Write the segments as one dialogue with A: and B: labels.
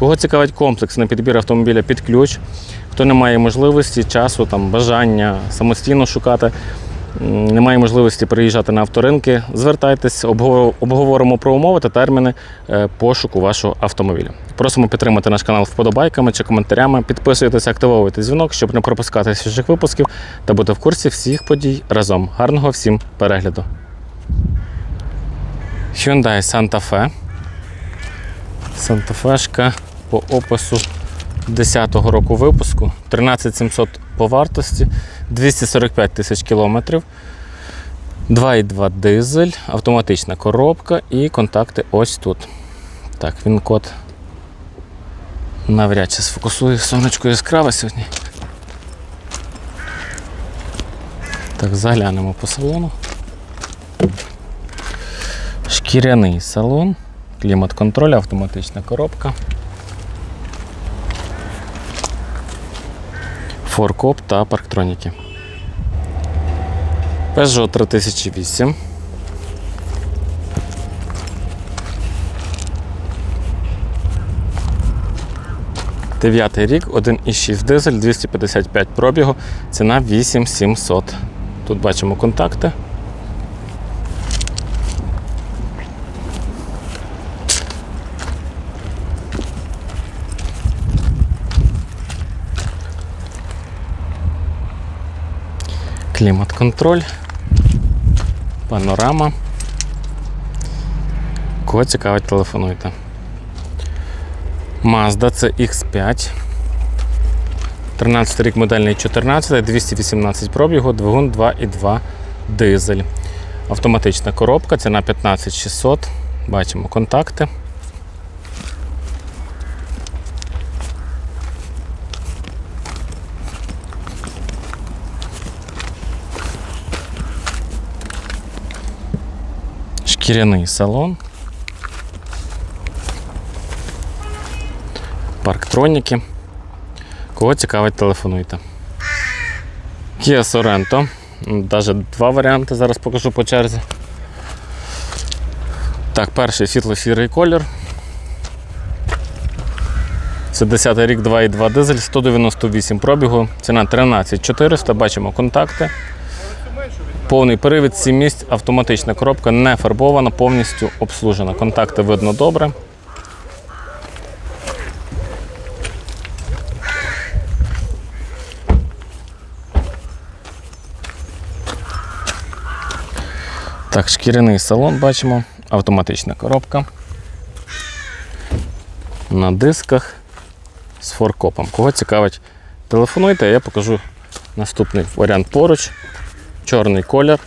A: Кого цікавить комплексний підбір автомобіля під ключ, хто не має можливості, часу, там, бажання самостійно шукати, не має можливості приїжджати на авторинки, звертайтесь, обговоримо про умови та терміни е, пошуку вашого автомобіля. Просимо підтримати наш канал вподобайками чи коментарями. Підписуйтесь, активовуйте дзвінок, щоб не пропускати свіжих випусків та бути в курсі всіх подій разом. Гарного всім перегляду. Hyundai Santa Fe. Санта-Фешка по опису 10-го року випуску, 13700 по вартості, 245 тисяч кілометрів, 2,2 дизель, автоматична коробка і контакти ось тут. Так, він код навряд чи сфокусує сонечко яскраве сьогодні. Так, заглянемо по салону. Шкіряний салон. Клімат-контроль, автоматична коробка. Форкоп та парктроніки. Peugeot 3008. Дев'ятий рік, 1,6 дизель, 255 пробігу, ціна 8700. Тут бачимо контакти. Клімат-контроль, панорама. Кого цікавить, телефонуйте. Mazda CX5. 13 рік модельний 14, 218 пробігу, двигун 2,2 дизель. Автоматична коробка, ціна 15600. Бачимо контакти. Шкіряний салон. Парктроніки. Кого цікавить, телефонуйте. Kia Sorento. Навіть два варіанти зараз покажу по черзі. Так, перший світло-сірий колір. Це 10 рік 2,2 дизель, 198 пробігу, ціна 13400, бачимо контакти. Повний привід, 7 місць, автоматична коробка, не фарбована, повністю обслужена. Контакти видно добре. Так, шкіряний салон бачимо, автоматична коробка. На дисках з форкопом. Кого цікавить, телефонуйте, а я покажу наступний варіант поруч. Чорний колір.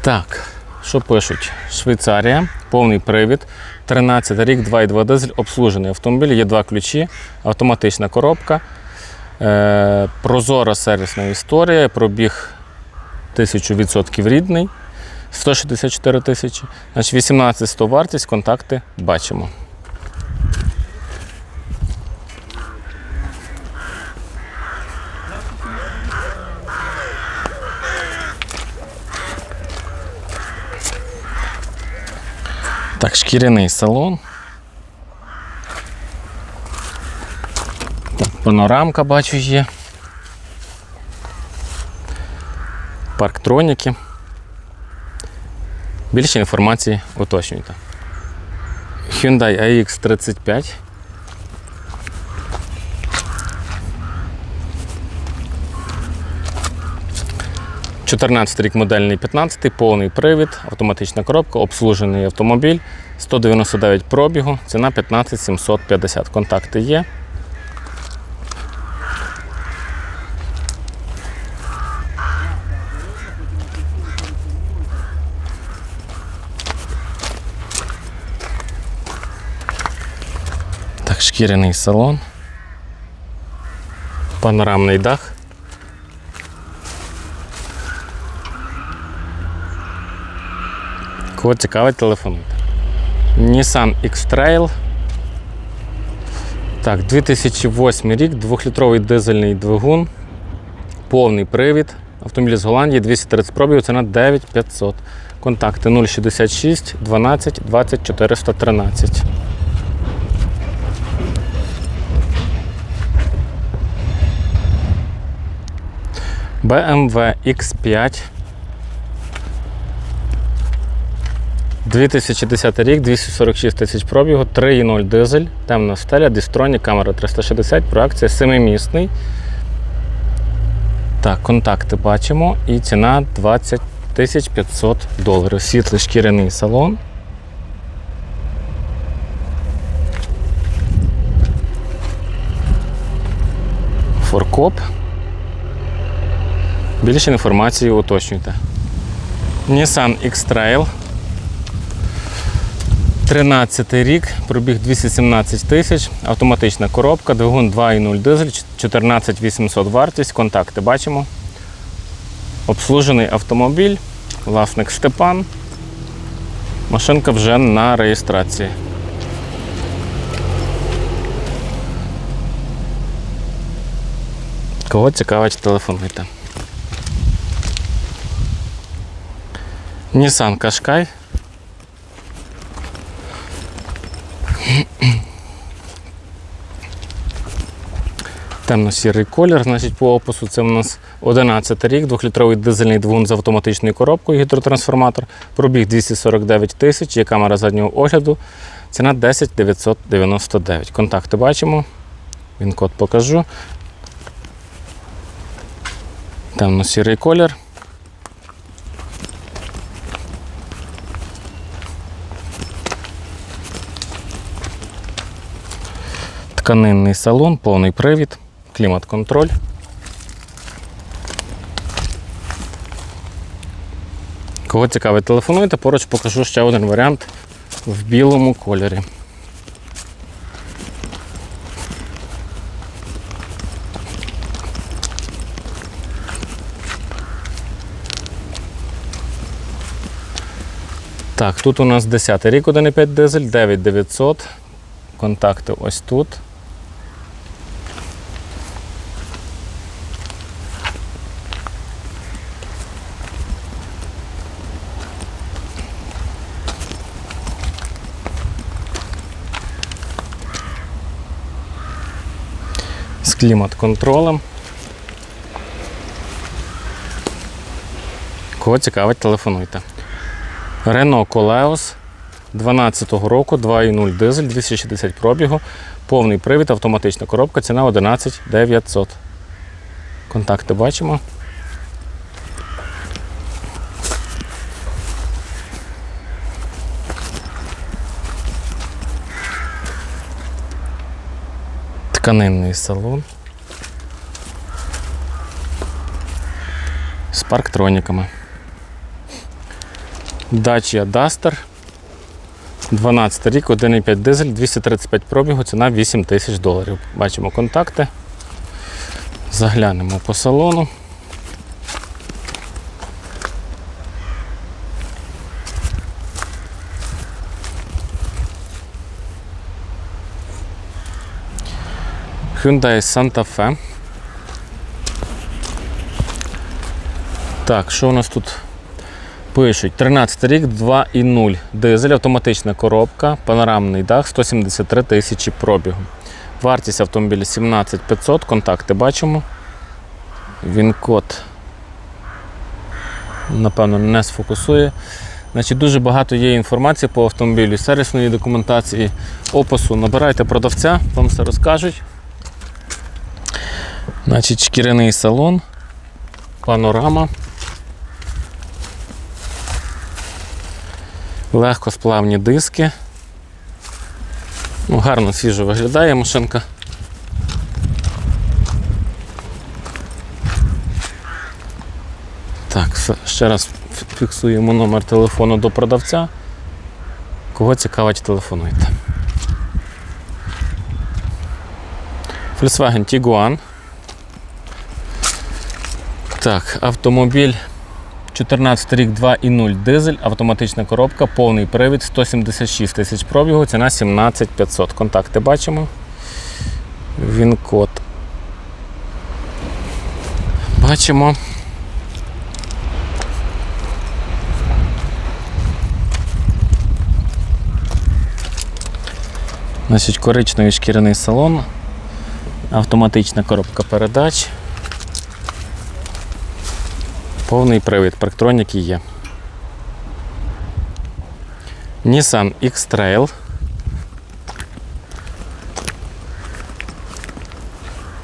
A: Так, що пишуть? Швейцарія, повний привід, 13 рік, 2,2 дизель, обслужений автомобіль, є два ключі, автоматична коробка, е, прозора сервісна історія, пробіг 1000% рідний, 164 тисячі. Значить, 18 100 вартість, контакти бачимо. Так, шкіряний салон. Так, панорамка бачу є. Парктроніки. Більше інформації уточнюйте. Hyundai AX35. Чотирнадцятий рік модельний 15, повний привід, автоматична коробка, обслужений автомобіль, 199 пробігу, ціна 15 750. Контакти є. Так, шкіряний салон. Панорамний дах. Кого цікавить, телефонуйте. Nissan X-Trail. Так, 2008 рік, 2-літровий дизельний двигун, повний привід. Автомобіль з Голландії, 230 пробігів, ціна 9500. Контакти 066 12 20 413. BMW X5. 2010 рік, 246 тисяч пробігу, 3.0 дизель, темна стеля, дистроні, камера 360, проекція 7-місний. Так, контакти бачимо. І ціна 20 500 доларів. Світлий шкіряний салон. Форкоп. Більше інформації уточнюйте. Nissan X-Trail. 13 рік, пробіг 217 тисяч, автоматична коробка, двигун 2.0 дизель, 14 800 вартість, контакти бачимо. Обслужений автомобіль, власник Степан. Машинка вже на реєстрації. Кого цікавить, телефонуйте. Nissan Qashqai. Темно-сірий колір, значить, по опису це у нас 11 рік, 2-літровий дизельний двигун з автоматичною коробкою, гідротрансформатор, пробіг 249 тисяч, є камера заднього огляду, ціна 10 999. Контакти бачимо, він код покажу. Темно-сірий колір. Тканинний салон, повний привід, клімат-контроль. Кого цікавить, телефонуйте, поруч покажу ще один варіант в білому кольорі. Так, тут у нас 10 рік 1,5 дизель, 9900. Контакти ось тут. Клімат-контролем. Кого цікавить, телефонуйте. Renault Koleos 12-го року, 2.0 дизель, 260 пробігу, повний привід, автоматична коробка, ціна 11 900. Контакти бачимо. Тканинний салон. З парктроніками. Dacia Duster. 12 рік, 1,5 дизель, 235 пробігу, ціна 8 тисяч доларів. Бачимо контакти. Заглянемо по салону. Hyundai Santa Fe. Так, що у нас тут Пишуть 13 рік, 2,0 дизель, автоматична коробка, панорамний дах, 173 тисячі пробігу. Вартість автомобіля 17 500, контакти бачимо. Він код, напевно, не сфокусує. Значить, Дуже багато є інформації по автомобілю, сервісної документації, опису. Набирайте продавця, вам все розкажуть. Значить, Шкіряний салон, панорама. Легкосплавні диски. Ну, Гарно свіжо виглядає машинка. Так, ще раз фіксуємо номер телефону до продавця. Кого цікавить, телефонуйте. Volkswagen Tiguan. Так, автомобіль 14 рік 2.0 дизель, автоматична коробка, повний привід, 176 тисяч пробігу, ціна 17500. Контакти бачимо. Він код. Бачимо. Значить, коричневий шкіряний салон, автоматична коробка передач. Повний привід, парктроніки є. Nissan X-Trail.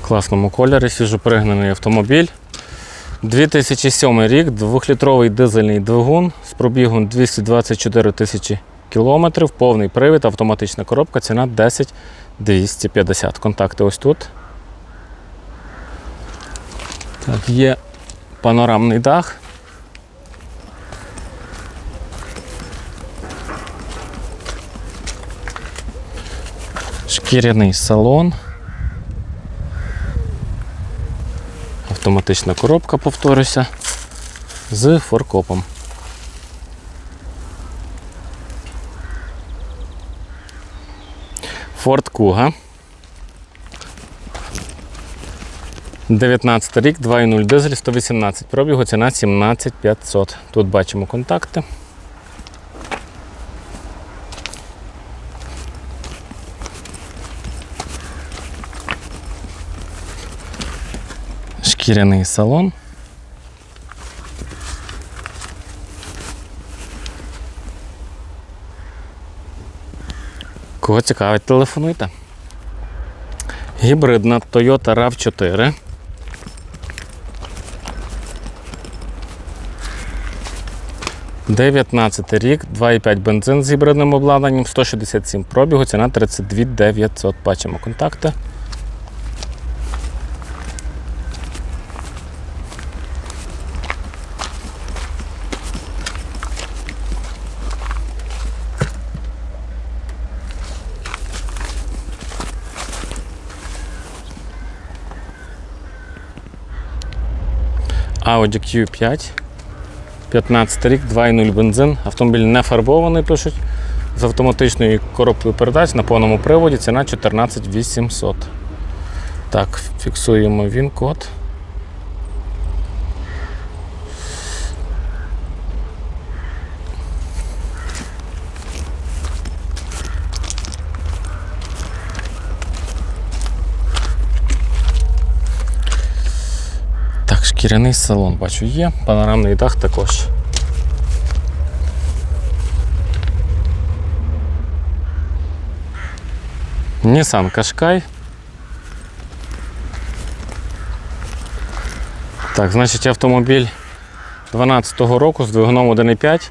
A: Класному кольорі, свіжопригнаний автомобіль. 2007 рік, 2-літровий дизельний двигун з пробігом 224 тисячі кілометрів, повний привід, автоматична коробка, ціна 10 250. Контакти ось тут. Так, є панорамний дах. Шкіряний салон. Автоматична коробка, повторюся, з форкопом. Ford Kuga. 19 рік, 2.0 дизель, 118 пробігу, ціна 17500. Тут бачимо контакти. Шкіряний салон. Кого цікавить, телефонуйте. Гібридна Toyota RAV4. Дев'ятнадцятий рік, 2,5 бензин з гібридним обладнанням, 167 пробігу, ціна 32 900. Бачимо контакти. Audi Q5. 15 рік, 2,0 бензин. Автомобіль не фарбований, пишуть. З автоматичною коробкою передач на повному приводі ціна 14 800. Так, фіксуємо він код. Так, шкіряний салон бачу є, панорамний дах також. Nissan Qashqai. Так, значить автомобіль 12-го року з двигуном 1,5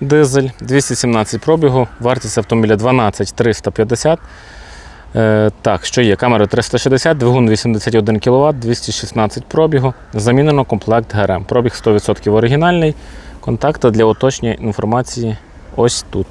A: дизель, 217 пробігу, вартість автомобіля 12 350. Е, так, що є? Камера 360, двигун 81 кВт, 216 пробігу. Замінено комплект ГРМ. Пробіг 100% оригінальний. Контакти для уточнення інформації ось тут.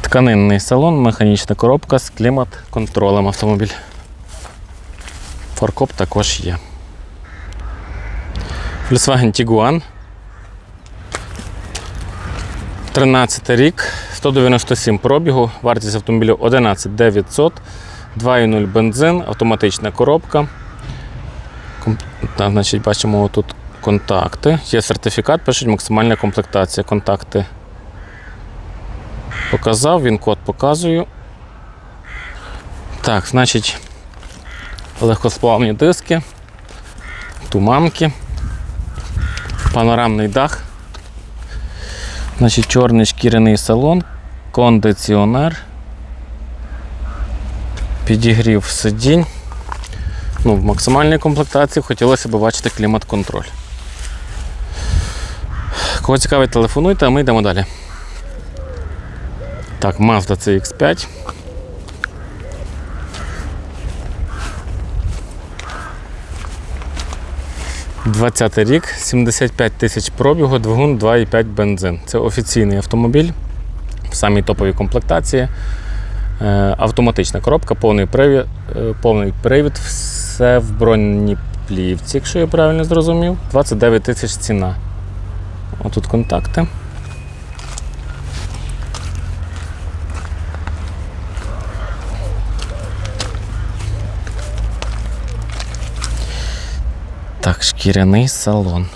A: Тканинний салон, механічна коробка з клімат-контролем автомобіль. Форкоп також є. Volkswagen Tiguan. 13 рік, 197 пробігу, вартість автомобілю 11 900, 2,0 бензин, автоматична коробка. Так, значить, бачимо тут контакти. Є сертифікат, пишуть максимальна комплектація. Контакти показав, він код показую. Так, значить, легкосплавні диски, туманки панорамний дах. Значить, чорний шкіряний салон, кондиціонер, підігрів сидінь. Ну, в максимальній комплектації хотілося б бачити клімат-контроль. Кого цікавить, телефонуйте, а ми йдемо далі. Так, Mazda CX5. 20 рік, 75 тисяч пробігу, двигун 2,5 бензин. Це офіційний автомобіль в самій топовій комплектації. Е, Автоматична коробка, повний привід, е, повний привід, все в бронній плівці, якщо я правильно зрозумів. 29 тисяч ціна. Отут контакти. Так, шкіряний салон.